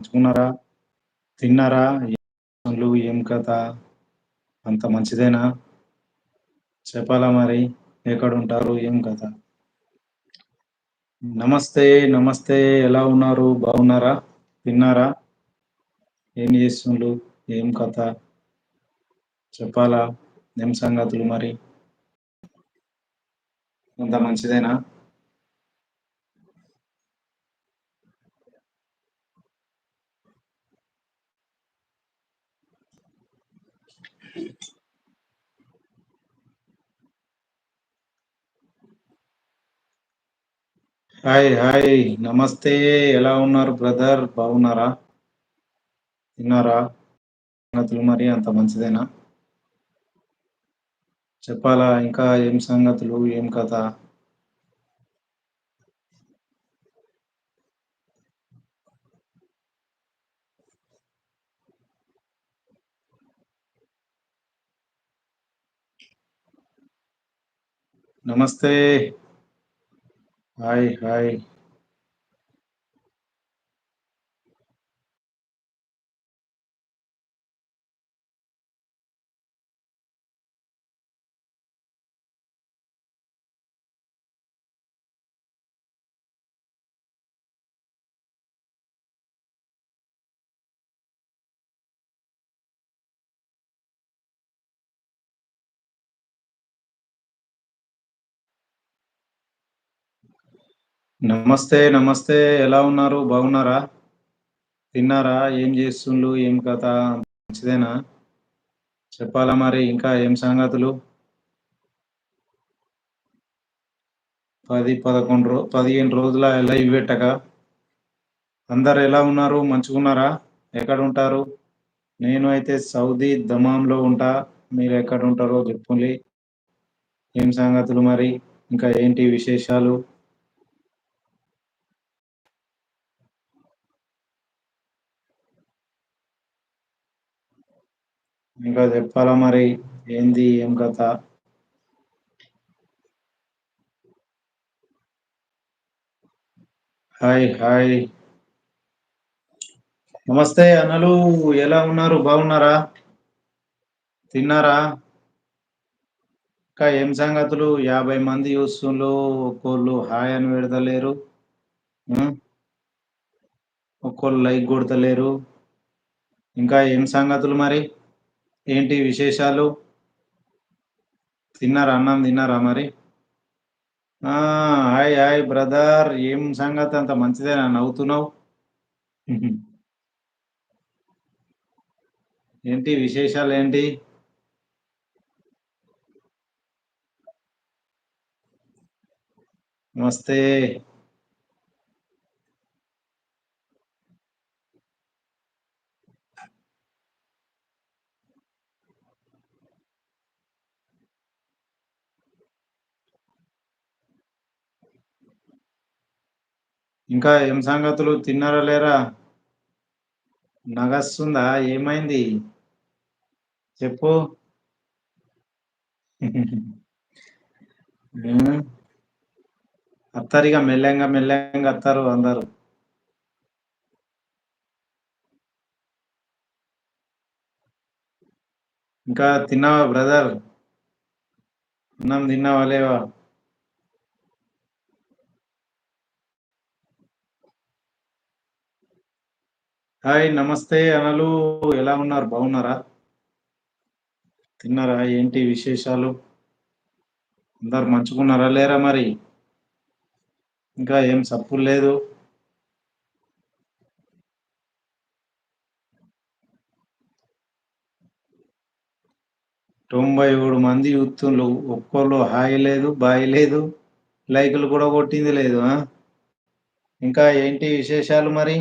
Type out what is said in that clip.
పంచుకున్నారా? తిన్నారా? ఏం కథ? అంత మంచిదేనా? చెప్పాలా మరి? ఎక్కడ ఉంటారు ఏం కథ? నమస్తే నమస్తే. ఎలా ఉన్నారు? బాగున్నారా? తిన్నారా? ఏం చేస్తుండ్రు? ఏం కథ? చెప్పాలా? ఏం సంగతులు మరి? అంత మంచిదేనా? Hi hi. నమస్తే. ఎలా ఉన్నారు బ్రదర్? బాగున్నారా? తిన్నారా? సంగతులు మరి అంత మంచిదేనా? చెప్పాలా? ఇంకా ఏం సంగతులు? ఏం కథ? నమస్తే. హాయ్ హాయ్ నమస్తే నమస్తే. ఎలా ఉన్నారు? బాగున్నారా? తిన్నారా? ఏం చేస్తుండ్రు? ఏం కథ? మంచిదేనా? చెప్పాలా మరి ఇంకా ఏం సంగతులు? పది పదకొండు రో పదిహేను రోజుల లైవ్ పెట్టక. అందరు ఎలా ఉన్నారు? మంచుకున్నారా ఎక్కడ ఉంటారు నేను అయితే సౌదీ దమాంలో ఉంటా. మీరు ఎక్కడ ఉంటారో చెప్పుండి. ఏం సంగతులు మరి? ఇంకా ఏంటి విశేషాలు? ఇంకా చెప్పాలా మరి? ఏంది? ఏం కథ? Hi hi. నమస్తే అన్నలు. ఎలా ఉన్నారు? బాగున్నారా? తిన్నారా? ఇంకా ఏం సంగతులు? యాభై మంది చూస్తుండ్రు. ఒక్కోళ్ళు హాయ్ అని పెడతలేరు. ఒక్కోళ్ళు లైక్ కొడతలేరు. ఇంకా ఏం సంగతులు మరి? ఏంటి విశేషాలు? తిన్నారా అన్నం? తిన్నారా మరి? ఆ హాయ్ హాయ్ బ్రదర్. ఏం సంగతి? అంత మంచిదేనా? నవ్వుతున్నావు? ఏంటి విశేషాలు? ఏంటి? నమస్తే. ఇంకా ఏం సంగతులు? తిన్నారా లేరా? నగస్తుందా? ఏమైంది? చెప్పు. ఉం? అత్తారిగా మెల్లంగా మెల్లంగా అత్తారు అందరు. ఇంకా తిన్నావా బ్రదర్? అన్నం తిన్నావా లేవా? హాయ్ నమస్తే అనలు. ఎలా ఉన్నారు? బాగున్నారా? తిన్నారా? ఏంటి విశేషాలు? అందరు మంచుకున్నారా? లేరా మరి? ఇంకా ఏం సప్పులు లేదు. తొంభై ఏడు మంది యూత్లు ఒక్కళ్ళు హాయి లేదు బాయి లేదు లైకులు కూడా కొట్టింది లేదు ఆ? ఇంకా ఏంటి విశేషాలు మరి?